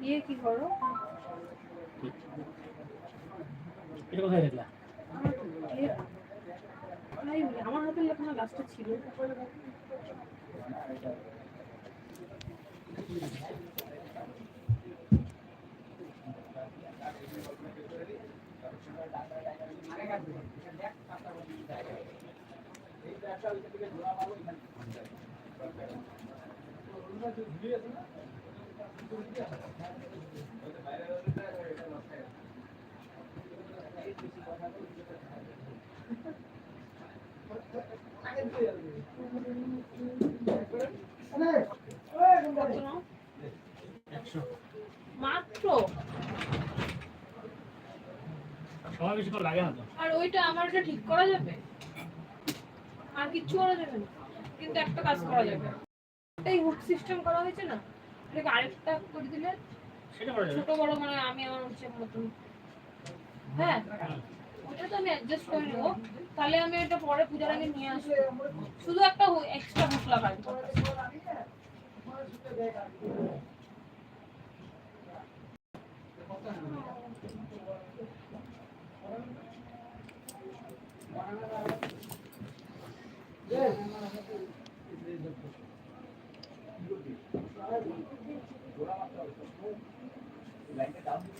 ইয়ে কি করো এটা কোথায় দেখলা? আমার হাতের লেখানো গাছটা ছিল মাত্র? সময় বেশি করে লাগে না তো। আর ওইটা আমার এটা ঠিক করা যাবে? আর কিচ্ছু করা যাবে না। কিন্তু একটা কাজ করা যাবে। এই হুক সিস্টেম করা হয়েছে না? এটাকে আরেকটা করে দিলে সেটা করা ছোট বড় মানে আমি আমার হচ্ছে মতন হ্যাঁ ওটা তো আমি অ্যাডজাস্ট করে নেব। তাহলে আমি এটা পরে পূজার আগে নিয়ে আসব। শুধু একটা এক্সট্রা হুক লাগাই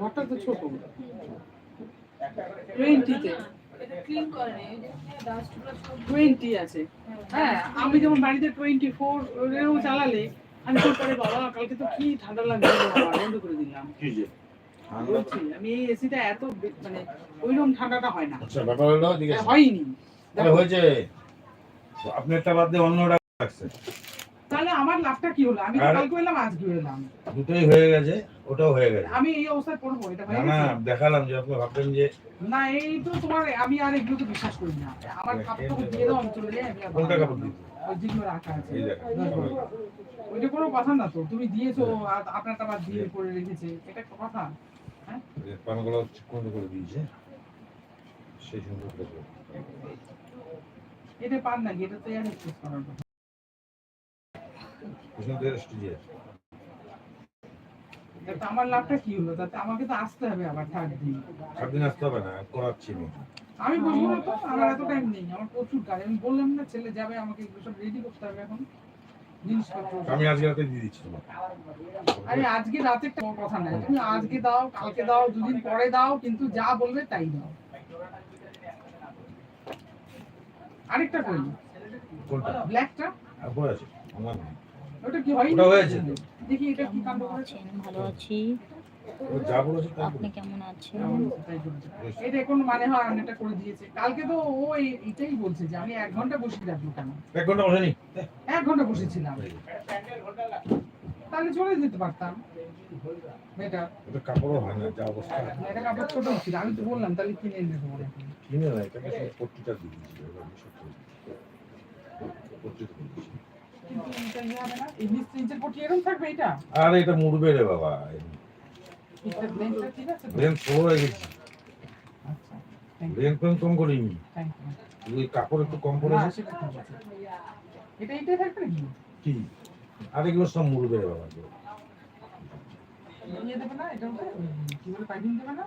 ঘরটা তো ছোট। টোয়েন্টিতে টোয়েন্টি আছে। হ্যাঁ আমি যেমন বাড়িতে টোয়েন্টি ফোর চালালে আমি তো বাবা কালকে তো কি ঠান্ডা লাগবে বন্ধ করে দিলাম। বলছি আমি এই এসিটা এত মানে ওইরকম ঠান্ডাটা হয় না। আচ্ছা ব্যাপার হলো হ্যাঁ, হয়নি। তাহলে হয়েছে। তো আপনি একটা বাদ দিয়ে অন্যটা রাখছে তাহলে আমার লাভটা কি হলো? আমি কালকে এলাম আজকে এলাম। দুটোই হয়ে গেছে ওটাও হয়ে গেছে। আমি এই অবস্থায় পড়ব এটা না হয়ে না দেখালাম যে আপনি যে না এই তো তোমার আমি আর এগুলোকে বিশ্বাস করি না। আমার কাপড় দিয়ে দাও আমি চলে যাই আমি কোনটা কাপড় না। দিতে ওই যেগুলো রাখা আছে। ওইটা কোনো কথা না তো তুমি দিয়েছ আর আপনারটা আবার দিয়ে করে রেখেছে এটা কথা। পানগুলো কোন করে দিয়েছে? সেই সুন্দর এটা পান নাকি? এটা তো করার কথা সুন্দর স্টুডিও তাতে আমার লাভটা কি হলো? তাতে আমাকে তো আসতে হবে আবার থার্ড দিন। সাত দিন আসতে হবে না করাচ্ছি আমি। আমি বসবো না তো আমার এত টাইম নেই। আমার প্রচুর কাজ। আমি বললাম না ছেলে যাবে আমাকে এগুলো সব রেডি করতে হবে এখন। আমি আজকে রাতে দিয়ে দিচ্ছি তোমাকে। আরে আজকে রাতে কথা নাই। তুমি আজকে দাও কালকে দাও দুদিন পরে দাও কিন্তু যা বলবে তাই দাও। আরেকটা কই কোনটা? ব্ল্যাকটা আছে। আমার। ওটা হয়েছে দেখি এটা কি কাণ্ড করেছে? ভালো আছি। আপনি কেমন আছেন? এটা এখন মানে হয় আমি এটা করে দিয়েছে। কালকে তো ও এটাই বলছে যে আমি এক ঘণ্টা বসে রাখব কেন? এক ঘণ্টা বসেনি? এক ঘণ্টা বসেছিলাম। তাহলে চলে যেতে পারতাম। এটা কাপড়ও হয় না যা অবস্থা। এটা কাপড় ছোট ছিল আমি তো বললাম তাহলে কিনে এনে দেবো কিনে না এটাকে পট্টিটা দিয়ে? পট্টিটা দিয়ে। কিন্তু এটা ইয়ে হবে না এই বিশ ইঞ্চের পটি এরকম থাকবে এটা আর এটা মুড়বে রে বাবা। এটা ঠিক আছে হয়ে গেছি। কম করিনি। থ্যাংক ইউ ওই কাপড় একটু কম আছে এটা থাকবে নাকি কি আরেকগুলো সব মুড়বে বাবা। নিয়ে দেবে? না এটা কি বলে পাইপিং দেবে না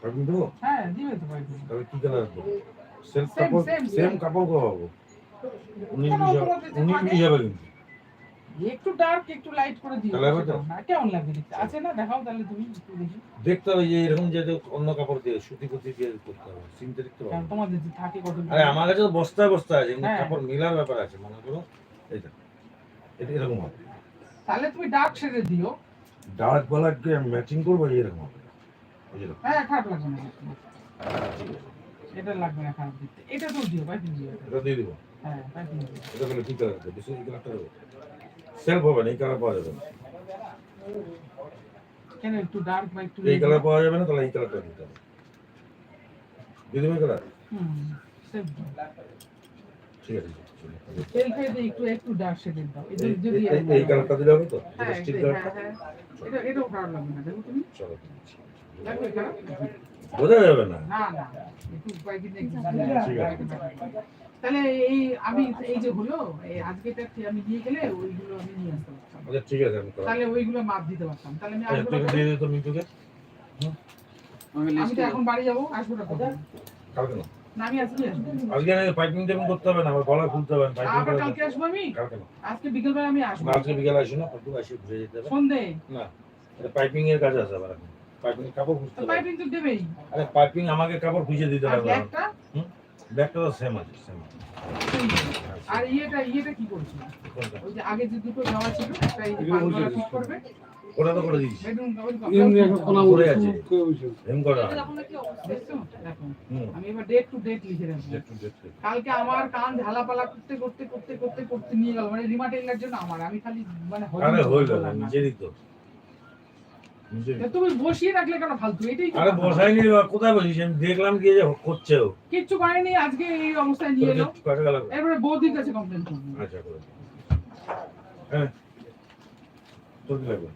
পাইপিং দেবো হ্যাঁ দিবে তো পাইপিং তাহলে কি কালার দেবো সেম কাপড় সেম কাপড় মানে- বিশ যাবে কিন্তু একটু ডার্ক একটু লাইট করে দিও। তাহলে হবে তো? না কেমন লাগবে দেখতে? আছে না? দেখাও তাহলে তুমি একটু দেখি। দেখতে হবে যে এরকম যে অন্য কাপড় দিয়ে সুতি কুতি দিয়ে করতে হবে। সিনথেটিক তো তোমাদের যে থাকে কত আরে আমার কাছে বস্তায় বস্তা আছে হ্যাঁ। কাপড় মিলার ব্যাপার আছে মনে করো। এইটা এটা এরকম হবে। তাহলে তুমি ডার্ক দিও। ডার্ক ম্যাচিং করব এরকম হবে। হ্যাঁ খারাপ লাগবে না এটা লাগবে না খারাপ দেখতে। এটা তো দিও পাইপিং দিও। এটা। দিয়ে দেবো। এটা তাহলে কি কালার দেবো বেশি এই কালারটা সেলফ হবে না এই কালার পাওয়া যাবে না। কেন একটু ডার্ক বা একটু এই কালার পাওয়া যাবে না তাহলে এই কালারটা দিতে হবে। দিয়ে দেবে কালার হুম ঠিক আছে সেলফে একটু একটু ডার্ক শেডের দাও। এটা এই- যদি এই- এই কালারটা দিলে হবে তো? হ্যাঁ স্টিক কালারটা হ্যাঁ, হ্যাঁ। এটা এটাও খারাপ লাগবে না দেখো তুমি। চলো লাগবে খারাপ বোঝা যাবে না? না না একটু কয়েকদিন ঠিক আছে। তাহলে এই আমি এই যে হলো এই আজকেটা আমি দিয়ে গেলে ওইগুলো আমি নিয়ে আসতে পারতাম। আচ্ছা ঠিক আছে আমি। তাহলে ওইগুলো মাপ দিতে পারতাম। তাহলে আমি আচ্ছা আসব দিয়ে দে তো মিন্টুকে। আমি তো এখন বাড়ি যাব আসব না কখন? কালকে না। না আমি আজকে আসব। আজকে না পাইপিং টাইপিং করতে হবে না আমার গলা খুলতে হবে পাইপিং আবার কালকে আসব আমি? কালকে না। আজকে বিকেলবেলা আমি আসব। আজকে বিকেলে আসি না একটু আসি ঘুরে যেতে হবে। সন্ধে? না এটা পাইপিং এর কাজ আছে আবার পাইপিং কাপড় খুঁজতে হবে। পাইপিং তো দেবেই। আরে পাইপিং আমাকে কাপড় খুঁজে দিতে হবে। ব্যাগটা সেম আছে সেম আর ইয়েটা ইয়েটা কি করছি? ওই যে আগে যে দুটো দেওয়া ছিল একটা এই ঠিক করবে। ওটা তো করে দিয়েছি। আছে। করা আমি এবার ডেট টু ডেট লিখে রাখব। কালকে আমার কান ঝালাপালা করতে করতে করতে করতে করতে নিয়ে গেল। মানে রিমা টেইলার জন্য আমার। আমি খালি মানে আরে নিজেরই। তা। তুমি বসিয়ে রাখলে কেন ফালতু? এটাই তো আরে বসাইনি কোথায় বসিস? আমি দেখলাম কি যে করছে ও। কিচ্ছু করেনি আজকে এই অবস্থায় নিয়ে এলো। এরপরে বৌদির কাছে কমপ্লেন করব। আচ্ছা করে হ্যাঁ। তোর কি লাগবে?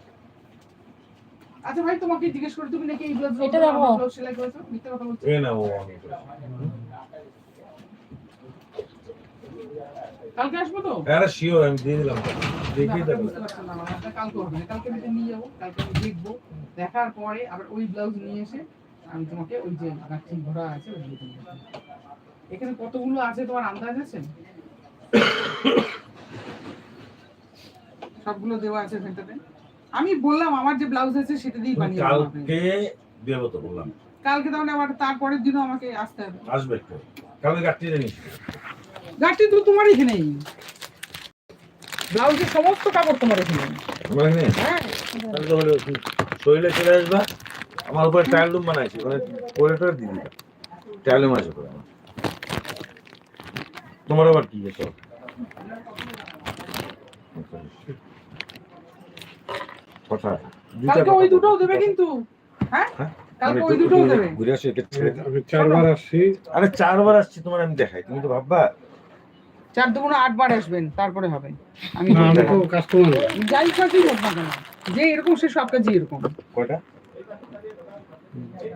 আচ্ছা ভাই তোমাকে জিজ্ঞেস করে তুমি নাকি এই ব্লাউজ এটা দেখো। ব্লাউজ সেলাই করেছ? মিথ্যে কথা বলছো? এ না ও আমি কালকে আসব তো? আরে শিওর আমি দিয়ে দিলাম। তো। দেখি কালকে হবে না। কালকে আমি নিয়ে যাব কালকে আমি দেখব। দেখার পরে আবার ওই ব্লাউজ নিয়ে এসে আমি তোমাকে ওই যে গাছি ঘোড়া আছে ওই দিয়ে। এখানে কতগুলো আছে তোমার আন্দাজ আছে? সবগুলো দেওয়া আছে সেটাতে আমি বললাম আমার যে ব্লাউজ আছে সেটা দিয়ে বানিয়ে কালকে দেবো তো বললাম। কালকে তাহলে আবার তারপরের দিনও আমাকে আসতে হবে। আসবে কালকে গাড়িটা জানিস গাছটি তো তোমার এখানেই ব্লাউজের সমস্ত কাপড় তোমার এখানে। হ্যাঁ। শরীরে চলে আসবা আমার উপরে ট্রায়াল রুম বানাইছি পরেটা দিয়ে দিবা। ট্রায়াল রুম আছে করে তোমার আবার কি আছে? কথা। কালকে ওই দুটোও দেবে কিন্তু। হ্যাঁ? হ্যাঁ? কালকে আমি ওই একটু দেবে। ঘুরে আসি এটা ছেড়ে দাও। আমি চারবার আসছি। আরে চারবার আসছি তোমার আমি দেখাই তুমি তো ভাববা? চার দুগুণ আটবার আসবেন তারপরে হবে। আমি যাই কাজই হোক না কেন যে এরকম সে সব কাজই এরকম।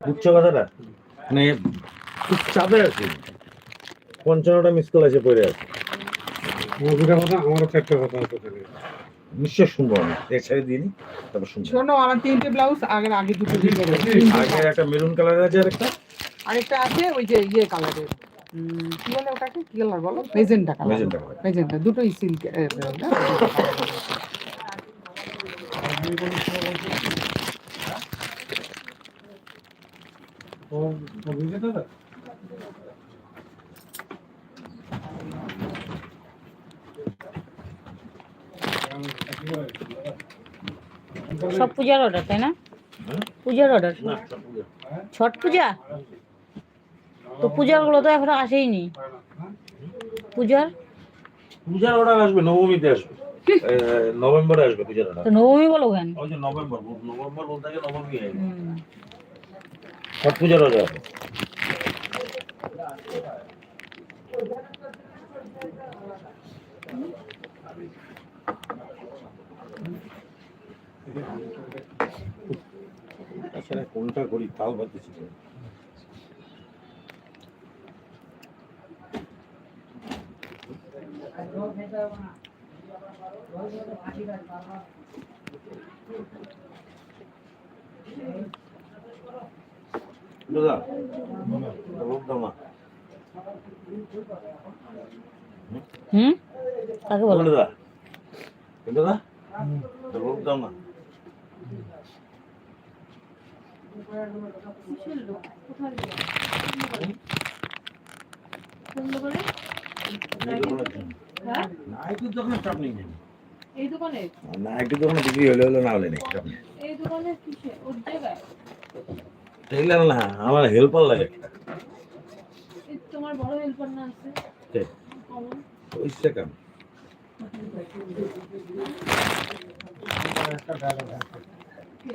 বুঝছ কথাটা? মানে খুব চাপে আছি। পঞ্চান্নটা মিস কল আছে পড়ে আছে। আমার দুটা কথা আমারও চারটে কথা আছে তাহলে। নিশ্চয় শুনব আমি। এক ছেড়ে তারপর শুনব। শোনো আমার তিনটে ব্লাউজ আগের আগে দুটো দিয়ে। আগে একটা মেরুন কালার আছে আর একটা? আরেকটা আছে ওই যে ইয়ে কালারের কি বলে ওটাকে কি কালার বলো মেজেন্টা কালার মেজেন্টা দুটোই সিল্ক সব পূজার অর্ডার তাই না পূজার অর্ডার। ছট পূজা তো পূজারগুলো তো এখনও আসেইনি। পূজার? পূজার অর্ডার আসবে নবমীতে আসবে। নভেম্বরে আসবে পূজার অর্ডার তো নবমী বলো কেন? ওই যে নভেম্বর নভেম্বর বলতে গেলে নবমী হুম। পূজার অর্ডার আসবে কোনটা করি তাও ভাবতেছি। দাদা হুম? কাকে বলো? দাদা। দাদা রোগ না কোথায় দোকানে? হ্যাঁ? নাইটির দোকানে চাপ নেই এই দোকানে নাইটির দোকানে বিক্রি হলে হলে না হলে নেই চাপ নেই এই দোকানে কিসে ওর জায়গায় টেইলার না আমার হেল্পার লাগে তোমার বড় হেল্পার না আছে কে? কমন ওই সেকেন্ড কে?